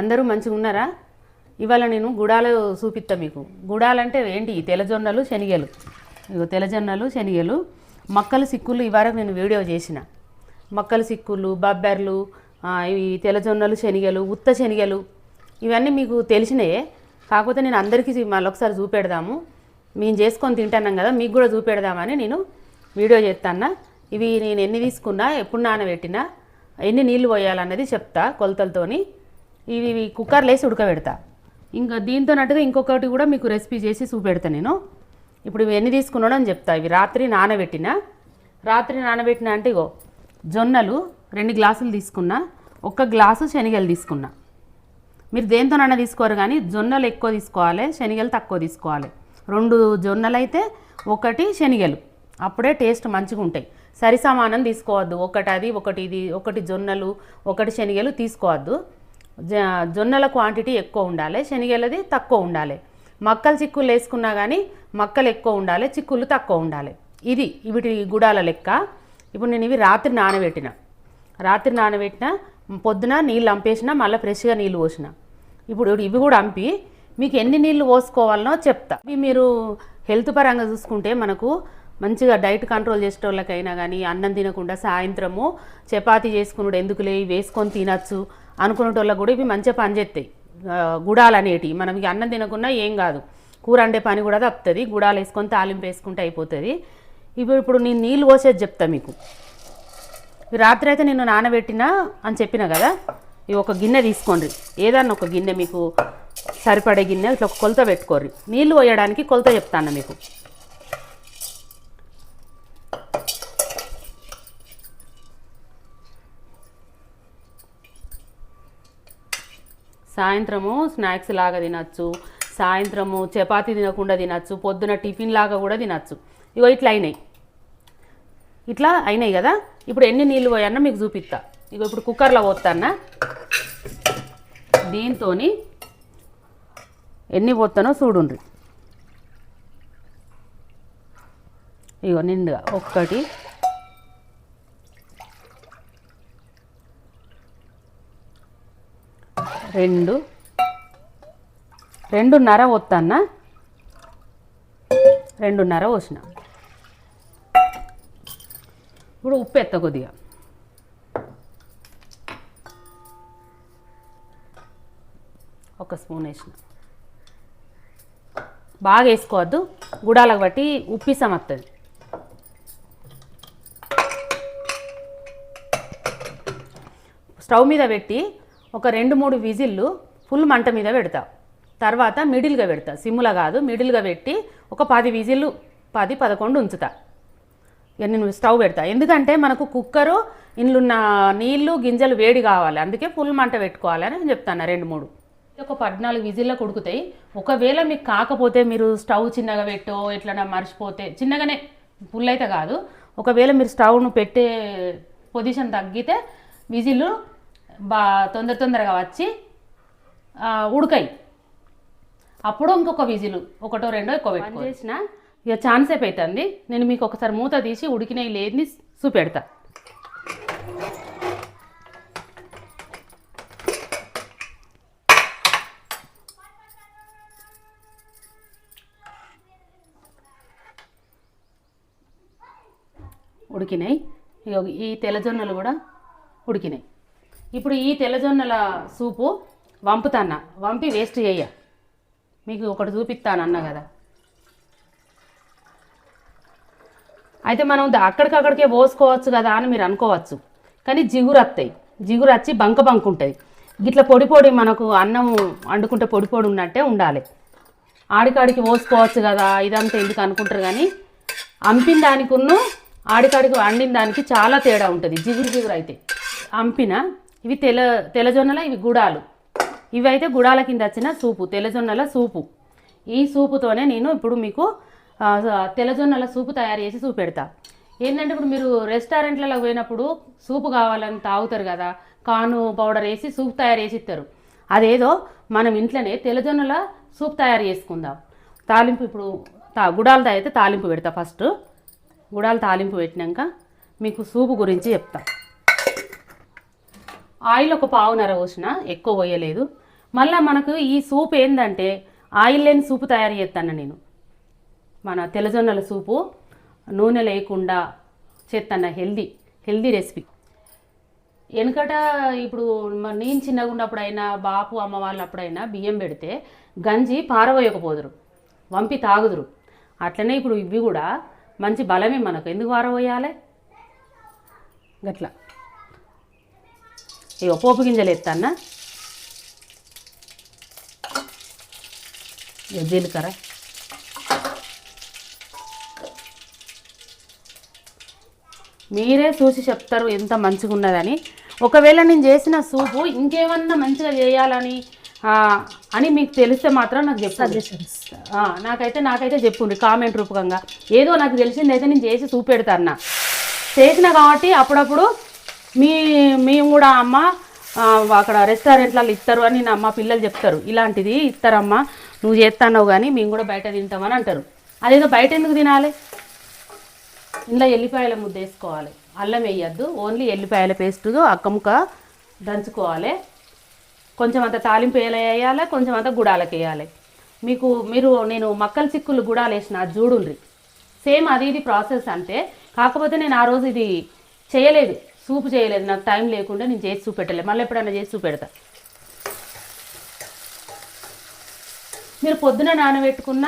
అందరూ మంచిగా ఉన్నారా? ఇవాళ నేను గుడాలు చూపిస్తా మీకు. గుడాలంటే ఏంటి? తెల్లజొన్నలు శనిగలు. ఇగో తెల్లజొన్నలు శనిగలు మక్కల సిక్కులు ఇవరకు నేను వీడియో చేసిన. మక్కల సిక్కులు బబ్బెర్లు ఇవి తెల్లజొన్నలు శనిగలు ఉత్త శనిగలు ఇవన్నీ మీకు తెలిసినాయే. కాకపోతే నేను అందరికీ మళ్ళొకసారి చూపెడదాము. మేము చేసుకొని తింటాన్నాం కదా మీకు కూడా చూపెడదామని నేను వీడియో చేస్తాను ఇవి నేను ఎన్ని తీసుకున్నా ఎప్పుడు నానబెట్టినా ఎన్ని నీళ్ళు పోయాలన్నది చెప్తా కొలతలతోని. ఇవి ఇవి కుక్కర్లో వేసి ఉడకబెడతా. ఇంకా దీంతో నట్టుగా ఇంకొకటి కూడా మీకు రెసిపీ చేసి చూపెడతా నేను. ఇప్పుడు ఇవి ఎన్ని తీసుకున్నాడో అని చెప్తా. ఇవి రాత్రి నానబెట్టిన? రాత్రి నానబెట్టిన అంటే ఇగో జొన్నలు రెండు గ్లాసులు తీసుకున్నా ఒక్క గ్లాసు శనగలు తీసుకున్నా. మీరు దేంతోనైనా తీసుకోరు కానీ జొన్నలు ఎక్కువ తీసుకోవాలి శనగలు తక్కువ తీసుకోవాలి. రెండు జొన్నలు అయితే ఒకటి శనగలు. అప్పుడే టేస్ట్ మంచిగా ఉంటాయి. సరి సమానం తీసుకోవద్దు. ఒకటి అది ఒకటి ఇది ఒకటి జొన్నలు ఒకటి శనగలు తీసుకోవద్దు. జొన్నల క్వాంటిటీ ఎక్కువ ఉండాలి శనగలది తక్కువ ఉండాలి. మక్కలు చిక్కులు వేసుకున్నా కానీ మక్కలు ఎక్కువ ఉండాలి చిక్కులు తక్కువ ఉండాలి. ఇది వీటి గుడాల లెక్క. ఇప్పుడు నేను ఇవి రాత్రి నానబెట్టిన. రాత్రి నానబెట్టిన పొద్దున నీళ్ళు అంపేసిన మళ్ళీ ఫ్రెష్గా నీళ్ళు పోసిన. ఇప్పుడు ఇవి కూడా అంపి మీకు ఎన్ని నీళ్ళు పోసుకోవాలనో చెప్తా. ఇవి మీరు హెల్త్ పరంగా చూసుకుంటే మనకు మంచిగా డైట్ కంట్రోల్ చేసేటోళ్ళకైనా కానీ అన్నం తినకుండా సాయంత్రము చపాతీ చేసుకున్నాడు ఎందుకులే ఇవి వేసుకొని తినచ్చు. అనుకునేటోళ్ళకి కూడా ఇవి మంచిగా పనిచేస్తాయి. గుడాలు అనేటివి. మనం ఇక అన్నం తినకుండా ఏం కాదు. కూర వండే పని కూడా తప్పుతుంది. గుడాలు వేసుకొని తాలింపు వేసుకుంటే అయిపోతుంది. ఇప్పుడు ఇప్పుడు నేను నీళ్ళు పోసేది చెప్తా మీకు. రాత్రి అయితే నేను నానబెట్టినా అని చెప్పిన కదా? ఇవి ఒక గిన్నె తీసుకోండి. ఏదన్నా ఒక గిన్నె మీకు సరిపడే గిన్నె ఇట్లా ఒక కొలత పెట్టుకోర్రి. నీళ్ళు పోయడానికి కొలత చెప్తాను మీకు? సాయంత్రము స్నాక్స్ లాగా తినచ్చు సాయంత్రము చపాతి తినకుండా తినచ్చు పొద్దున టిఫిన్ లాగా కూడా తినచ్చు. ఇగో ఇట్లా అయినాయి. ఇట్లా అయినాయి కదా? ఇప్పుడు ఎన్ని నీళ్ళు పోయన్నా మీకు చూపిస్తా. ఇగో ఇప్పుడు కుక్కర్లో పోతానా దీంతో ఎన్ని పోతానో చూడుండ్రి. ఇగో నిండుగా. ఒక్కటి రెండు. రెండున్నర పోతాన్నా రెండున్నర పోసిన. ఇప్పుడు ఉప్పు ఎత్త కొద్దిగా. ఒక స్పూన్ వేసిన. బాగా వేసుకోవద్దు. గుడాలకు బట్టి ఉప్పిసం వస్తుంది స్టవ్ మీద పెట్టి ఒక రెండు మూడు విజిల్లు ఫుల్ మంట మీద పెడతా. తర్వాత మిడిల్గా పెడతా. సిమ్ములా కాదు మిడిల్గా పెట్టి ఒక పది విజిల్లు పది పదకొండు ఉంచుతా. ఇక నేను స్టవ్ పెడతా. ఎందుకంటే మనకు కుక్కరు ఇండ్లున్న నీళ్ళు గింజలు వేడి కావాలి. అందుకే ఫుల్ మంట పెట్టుకోవాలని నేను చెప్తాను రెండు మూడు. ఒక పద్నాలుగు విజిల్లకు ఉడుకుతాయి ఒకవేళ మీకు కాకపోతే మీరు స్టవ్ చిన్నగా పెట్టో ఎట్లన్నా మర్చిపోతే చిన్నగానే ఫుల్ అయితే కాదు. ఒకవేళ మీరు స్టవ్ను పెట్టే పొజిషన్ తగ్గితే విజిల్లు బా తొందర తొందరగా వచ్చి ఉడకాయి అప్పుడు ఇంకొక విజిలు ఒకటో రెండో ఎక్కువ పెట్టుకో చేసిన ఇక ఛాన్స్ అవుతుంది నేను మీకు ఒకసారి మూత తీసి ఉడికినవి లేదని చూపెడతా. ఉడికినాయి. ఇగో ఈ తెల్లజొన్నలు కూడా ఉడికినాయి. ఇప్పుడు ఈ తెల్లజొన్నల సూపు వంపుతాన్న. వంపి వేస్ట్ చేయ మీకు ఒకటి చూపిస్తాను కదా. అయితే మనం అక్కడికక్కడికే పోసుకోవచ్చు కదా అని మీరు అనుకోవచ్చు. కానీ జిగురు వస్తాయి జిగురు వచ్చి బంక బంక ఉంటుంది గిట్ల పొడి పొడి మనకు అన్నం వండుకుంటే పొడి పొడి ఉన్నట్టే ఉండాలి. ఆడికాడికి పోసుకోవచ్చు కదా ఇదంతా ఎందుకు అనుకుంటారు కానీ అంపిన దానికున్ను ఆడికాడికి వండిన దానికి చాలా తేడా ఉంటుంది. జిగురు జిగురు అయితే. అంపిన ఇవి తెల తెల్లజొన్నల ఇవి గుడాలు. ఇవైతే గుడాల కింద వచ్చిన సూపు తెల్లజొన్నల సూపు. ఈ సూపుతోనే నేను ఇప్పుడు మీకు తెల్లజొన్నల సూపు తయారు చేసి చూపెడతా. ఏంటంటే ఇప్పుడు మీరు రెస్టారెంట్లలో పోయినప్పుడు సూపు కావాలని తాగుతారు కదా కాను పౌడర్ వేసి సూప్ తయారు చేసి ఇస్తారు. అదేదో మనం ఇంట్లోనే తెల్లజొన్నల సూప్ తయారు చేసుకుందాం. తాలింపు ఇప్పుడు తా గుడాలు అయితే తాలింపు పెడతా ఫస్ట్. గుడాలు తాలింపు పెట్టినాక మీకు సూపు గురించి చెప్తా. ఆయిల్ ఒక పావునర పోసిన ఎక్కువ పోయలేదు. మళ్ళీ మనకు ఈ సూప్ ఏంటంటే ఆయిల్ లేని సూప్ తయారు చేస్తాను నేను. మన తెల్లజొన్నల సూపు నూనె లేకుండా చేస్తాను హెల్దీ హెల్దీ రెసిపీ. వెనకట ఇప్పుడు నేను చిన్నగా ఉన్నప్పుడైనా బాపు అమ్మ వాళ్ళప్పుడైనా బియ్యం పెడితే గంజి పారబోయకపోదురు. వంపి తాగుదురు. అట్లనే ఇప్పుడు ఇవి కూడా మంచి బలమే మనకు. ఎందుకు పారబోయాలి? గట్లా. ఇక పోపు గింజలు ఎత్తన్నా. ఇక జీలకర్ర. మీరే చూసి చెప్తారు ఎంత మంచిగా ఉన్నదని ఒకవేళ నేను చేసిన సూపు ఇంకేమన్నా మంచిగా చేయాలని అని మీకు తెలిస్తే మాత్రం నాకు చెప్పండి ఆ, నాకైతే నాకైతే చెప్పుండ్రి కామెంట్ రూపకంగా. ఏదో నాకు తెలిసింది అయితే నేను చేసి చూపెడతాను చేసిన కాబట్టి అప్పుడప్పుడు మీ మేము కూడా అమ్మ అక్కడ రెస్టారెంట్లలో ఇస్తారు అని నా మా పిల్లలు చెప్తారు. ఇలాంటిది ఇస్తారమ్మా నువ్వు చేస్తాన్నావు కానీ మేము కూడా బయట తింటామని అంటారు. అదేదో బయట ఎందుకు తినాలి? ఇందులో ఎల్లిపాయల ముద్ద వేసుకోవాలి. అల్లం వేయద్దు ఓన్లీ ఎల్లిపాయల పేస్ట్ అక్కముక్క దంచుకోవాలి. కొంచెం అంత తాలింపు వేయాలి వేయాలి కొంచెం అంత గుడాలకు వేయాలి. మీకు మీరు నేను మక్కల చిక్కులు గుడాలు వేసిన జూడుల్రి సేమ్ అది ఇది ప్రాసెస్ అంతే కాకపోతే నేను ఆ రోజు ఇది చేయలేదు. సూపు చేయలేదు నాకు టైం లేకుండా నేను చేసి చూపెట్టలేదు మళ్ళీ ఎప్పుడైనా చేసి చూపెడతా. మీరు పొద్దున నానబెట్టుకున్న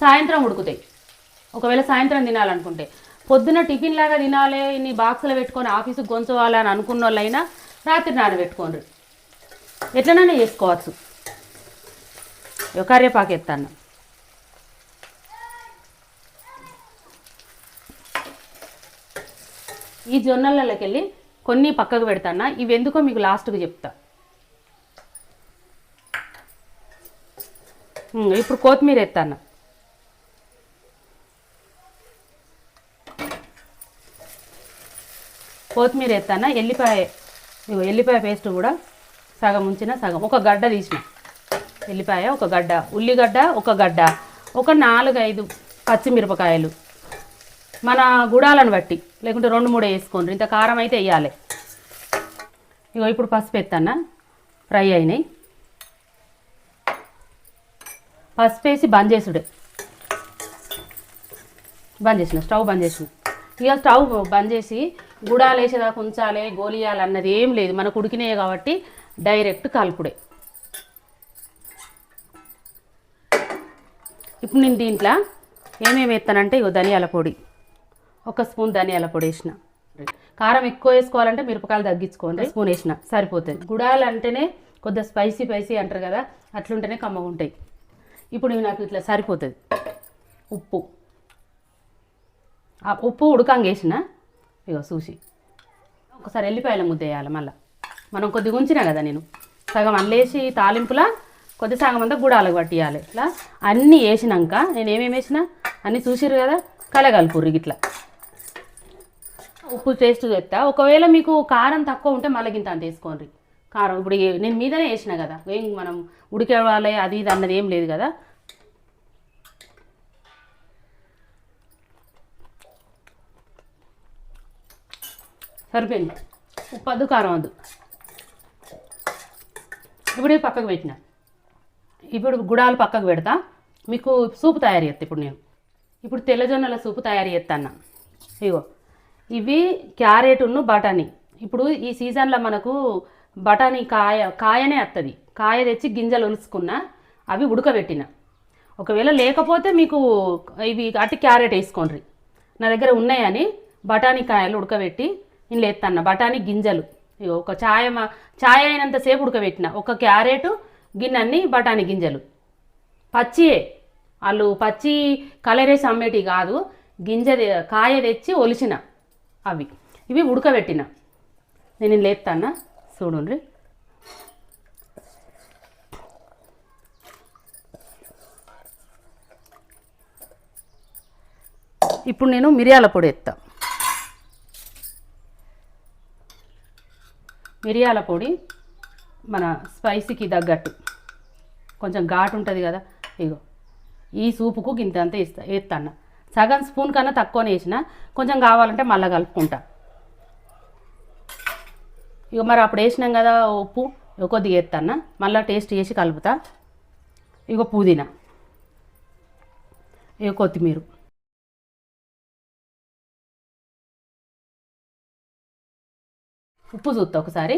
సాయంత్రం ఉడుకుతాయి. ఒకవేళ సాయంత్రం తినాలనుకుంటే. పొద్దున టిఫిన్ లాగా తినాలి ఇన్ని బాక్సులు పెట్టుకొని ఆఫీసుకి గొంచవాలని అనుకున్న వాళ్ళైనా రాత్రి నానబెట్టుకోండి ఎట్లనైనా చేసుకోవచ్చు. ఇగో కరివేపాకు ఎత్తాను ఈ జొన్నలకి వెళ్ళి కొన్ని పక్కకు పెడతానా? ఇవి ఎందుకో మీకు లాస్ట్కి చెప్తా. ఇప్పుడు కొత్తిమీర ఎత్తాను? కొత్తిమీర ఎత్తానా? ఎల్లిపాయ ఇగో ఎల్లిపాయ పేస్ట్ కూడా సగం ఉంచిన సగం. ఒక గడ్డ తీసిన. ఎల్లిపాయ ఒక గడ్డ. ఉల్లిగడ్డ ఒక గడ్డ. ఒక నాలుగు ఐదు పచ్చిమిరపకాయలు. మన గుడాలను బట్టి లేకుంటే రెండు మూడు వేసుకోండి ఇంత కారం అయితే వేయాలి. ఇగో ఇప్పుడు పసుపు ఎత్తన్నా. ఫ్రై అయినాయి. పసుపు వేసి బంద్ చేసుడే. బంద్ చేసిన స్టవ్ బంద్ చేసిన. ఇక స్టవ్ బంద్ చేసి గుడాలు వేసేదాకా ఉంచాలి గోలియాలి అన్నది ఏం లేదు. మనకు ఉడికినాయి కాబట్టి డైరెక్ట్ కలుపుడే. ఇప్పుడు నేను దీంట్లో ఏమేమి ఎత్తానంటే ఇగో ధనియాల పొడి. ఒక స్పూన్ ధనియాల పొడి వేసిన. కారం ఎక్కువ వేసుకోవాలంటే మిరపకాయలు తగ్గించుకోండి స్పూన్ వేసిన. సరిపోతుంది. గుడాలు అంటేనే కొద్దిగా స్పైసీ స్పైసీ అంటారు కదా అట్లుంటేనే కమ్మగా ఉంటాయి. ఇప్పుడు ఇవి నాకు ఇట్లా సరిపోతుంది. ఉప్పు. ఆ ఉప్పు ఉడకంగేసిన ఇగో చూసి. ఒకసారి ఎల్లిపాయల ముద్ద వేయాలి మళ్ళీ. మనం కొద్దిగా ఉంచినా కదా నేను. సగం అల్లేసి తాలింపులా కొద్ది సగం అంతా గుడాలకు పట్టియాలి. ఇట్లా అన్నీ వేసినాక నేను ఏమేమి వేసిన అన్నీ చూసిరు కదా కలగలుపుర్రి ఇట్లా. ఉప్పు టేస్ట్ చెప్తా ఒకవేళ మీకు కారం తక్కువ ఉంటే మళ్ళీ గింత అంత వేసుకోండి. కారం ఇప్పుడు నేను మీదనే వేసిన కదా. ఏం మనం ఉడికేవాలి అది ఇది అన్నది ఏం లేదు కదా. సరిపోయింది. ఉప్పు వద్దు కారం వద్దు ఇప్పుడు పక్కకు పెట్టిన. ఇప్పుడు గుడాలు పక్కకు పెడతా. మీకు సూపు తయారు చేస్తా ఇప్పుడు నేను. ఇప్పుడు తెల్లజొన్నల సూపు తయారు చేస్తాను ఇగో. ఇవి క్యారెట్ను బఠానీ. ఇప్పుడు ఈ సీజన్లో మనకు బఠానీ కాయ కాయనే వస్తుంది కాయ తెచ్చి గింజలు ఒలుసుకున్న అవి ఉడకబెట్టిన. ఒకవేళ లేకపోతే మీకు ఇవి అట్టి క్యారెట్ వేసుకోండి నా దగ్గర ఉన్నాయని బఠానీ కాయలు ఉడకబెట్టి నేను లేస్తాను బఠానీ గింజలు. ఒక ఛాయ మా- ఛాయ అయినంతసేపు ఉడకబెట్టిన. ఒక క్యారెట్ గిన్నెన్ని బఠానీ గింజలు. పచ్చియే. వాళ్ళు పచ్చి కలరేసి అమ్మేటి కాదు. గింజ కాయ తెచ్చి ఒలిచిన అవి. ఇవి ఉడకబెట్టిన. నేను లేపుతానా? చూడండి. ఇప్పుడు నేను మిరియాల పొడి ఎత్తా. మిరియాల పొడి మన స్పైసీకి తగ్గట్టు. కొంచెం ఘాటు ఉంటుంది కదా. ఇగో. ఈ సూపుకు గింత అంతా ఇస్తా వేస్తాను సగం స్పూన్ కన్నా తక్కువనే వేసిన కొంచెం కావాలంటే మళ్ళీ కలుపుకుంటా. ఇక మరి అప్పుడు వేసినాం కదా ఉప్పు కొద్దిగా ఎత్తన్న. మళ్ళీ టేస్ట్ చేసి కలుపుతా. ఇక పుదీనా. ఇక కొత్తిమీర. ఉప్పు చూస్తా ఒకసారి.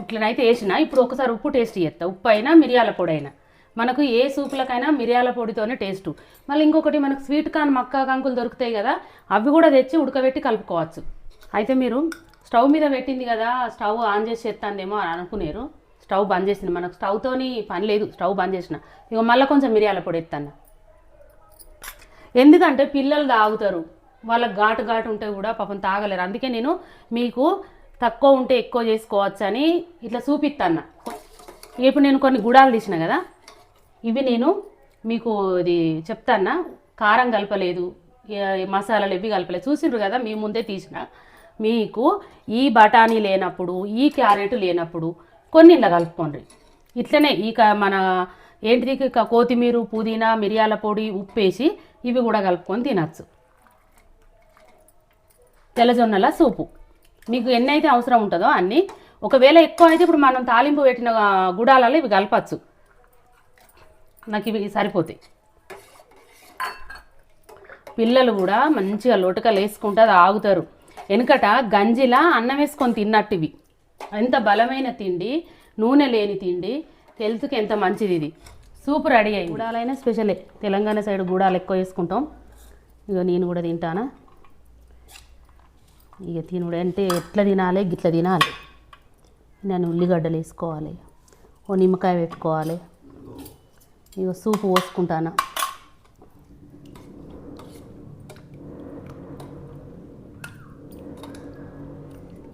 ఇట్లనైతే వేసిన. ఇప్పుడు ఒకసారి ఉప్పు టేస్ట్ చేస్తా ఉప్పు అయినా మిరియాల పొడి అయినా. మనకు ఏ సూపులకైనా మిరియాల పొడితోనే టేస్ట్. మళ్ళీ ఇంకొకటి మనకు స్వీట్ కార్న్ మక్కా కంకులు దొరుకుతాయి కదా అవి కూడా తెచ్చి ఉడకబెట్టి కలుపుకోవచ్చు. అయితే మీరు స్టవ్ మీద పెట్టింది కదా స్టవ్ ఆన్ చేసి చేస్తాందేమో అని అనుకునేరు. స్టవ్ బంద్ చేసింది. మనకు స్టవ్తోని పని లేదు స్టవ్ బంద్ చేసిన. ఇక మళ్ళీ కొంచెం మిరియాల పొడి ఎత్తాను ఎందుకంటే పిల్లలు తాగుతారు. వాళ్ళకి ఘాటు ఘాటు ఉంటే కూడా పాపం తాగలేరు. అందుకే నేను మీకు తక్కువ ఉంటే ఎక్కువ చేసుకోవచ్చు అని ఇట్లా చూపిస్తాను ఇప్పుడు నేను కొన్ని గుడాలు తీసిన కదా ఇవి నేను మీకు ఇది చెప్తానా కారం కలపలేదు. మసాలాలు ఇవి కలపలేదు. చూసిండ్రు కదా మీ ముందే తీసిన. మీకు ఈ బఠానీ లేనప్పుడు ఈ క్యారెట్ లేనప్పుడు కొన్ని ఇలా కలుపుకోండి. ఇట్లనే ఈ మన ఏంటిది కొత్తిమీర పుదీనా మిరియాల పొడి ఉప్పు వేసి ఇవి కూడా కలుపుకొని తినచ్చు. తెల్లజొన్నల సూపు. మీకు ఎన్ని అయితే అవసరం ఉంటుందో అన్నీ. ఒకవేళ ఎక్కువ అయితే ఇప్పుడు మనం తాలింపు పెట్టిన గుడాలలో ఇవి కలపచ్చు. నాకు ఇవి సరిపోతాయి. పిల్లలు కూడా మంచిగా లోటకలు వేసుకుంటే అది ఆగుతారు. వెనుకట గంజిలా అన్నం వేసుకొని తిన్నట్టు ఇవి ఎంత బలమైన తిండి నూనె లేని తిండి హెల్త్కి ఎంత మంచిది ఇది. సూప్ రెడీ అయ్యి గుడాలైనా స్పెషలే. తెలంగాణ సైడ్ గుడాలు ఎక్కువ వేసుకుంటాం. ఇక నేను కూడా తింటానా? ఇక తినుడు అంటే ఎట్లా తినాలి గిట్ల తినాలి. నేను ఉల్లిగడ్డలు వేసుకోవాలి. ఓ నిమ్మకాయ పెట్టుకోవాలి. ఇక సూపు పోసుకుంటాను.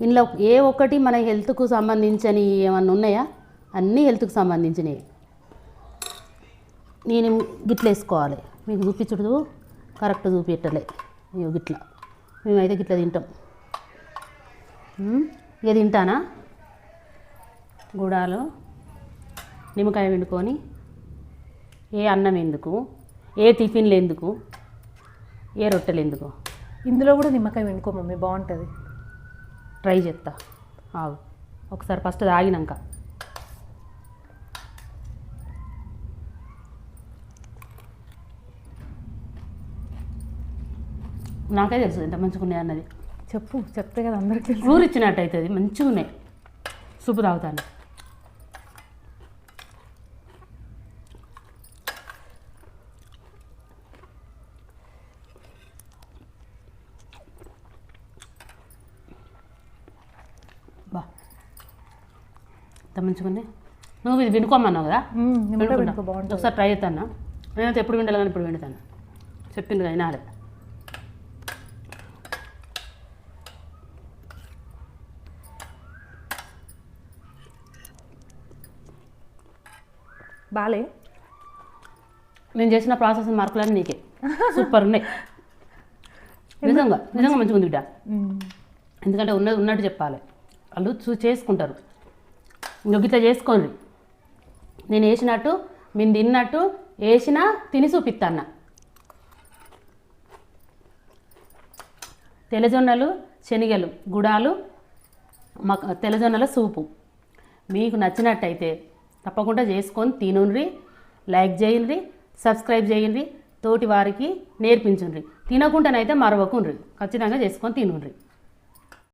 ఇందులో ఏ ఒక్కటి మన హెల్త్కు సంబంధించని ఏమన్నా ఉన్నాయా? అన్నీ హెల్త్కు సంబంధించినవి నేను గిట్ల వేసుకోవాలి. మీకు చూపించుడు కరెక్ట్ చూపించలే ఇగో గిట్ల. మేమైతే గిట్ల తింటాం. ఇక తింటానా? గుడాలు నిమ్మకాయ వండుకొని ఏ అన్నం ఎందుకు? ఏ టిఫిన్లు ఎందుకు? ఏ రొట్టెలు ఎందుకు? ఇందులో కూడా నిమ్మకాయ వెనుకో మమ్మీ బాగుంటుంది. ట్రై చేస్తా ఆగు. ఒకసారి ఫస్ట్ తాగినాక. నాకే తెలుసు ఎంత మంచిగా ఉన్నాయి అన్నది. చెప్పు చెప్తే కదా అందరికి తెలుసు. ఊరు ఇచ్చినట్టు అవుతుంది మంచిగా ఉన్నాయి సూపు తాగుతాను బా ఎంత మంచిగా ఉన్నాయి నువ్వు ఇది వినుకోమన్నావు కదా? ఒకసారి ట్రై చేస్తాను? నేనైతే ఎప్పుడు విండాలని ఇప్పుడు వింటాను. చెప్పింది కదా వినాలి. బాలే? నేను చేసిన ప్రాసెస్ మార్కులన్నీ నీకే. సూపర్ ఉన్నాయి. నిజంగా నిజంగా మంచిగా ఉంది బిడ్డ. ఎందుకంటే ఉన్నది ఉన్నట్టు చెప్పాలి. వాళ్ళు చూ చేసుకుంటారు. ఇట్లా చేసుకోండి. నేను వేసినట్టు మేము తిన్నట్టు వేసినా తిని చూపిస్తాన్న తెల్లజొన్నలు శనగలు గుడాలు మక తెల్లజొన్నల సూపు. మీకు నచ్చినట్టయితే తప్పకుండా చేసుకొని తినుండ్రి లైక్ చేయండి సబ్స్క్రైబ్ చేయండి తోటి వారికి నేర్పించుండ్రి. తినకుండానైతే మరవకుండ్రి. ఖచ్చితంగా చేసుకొని తినుండ్రి.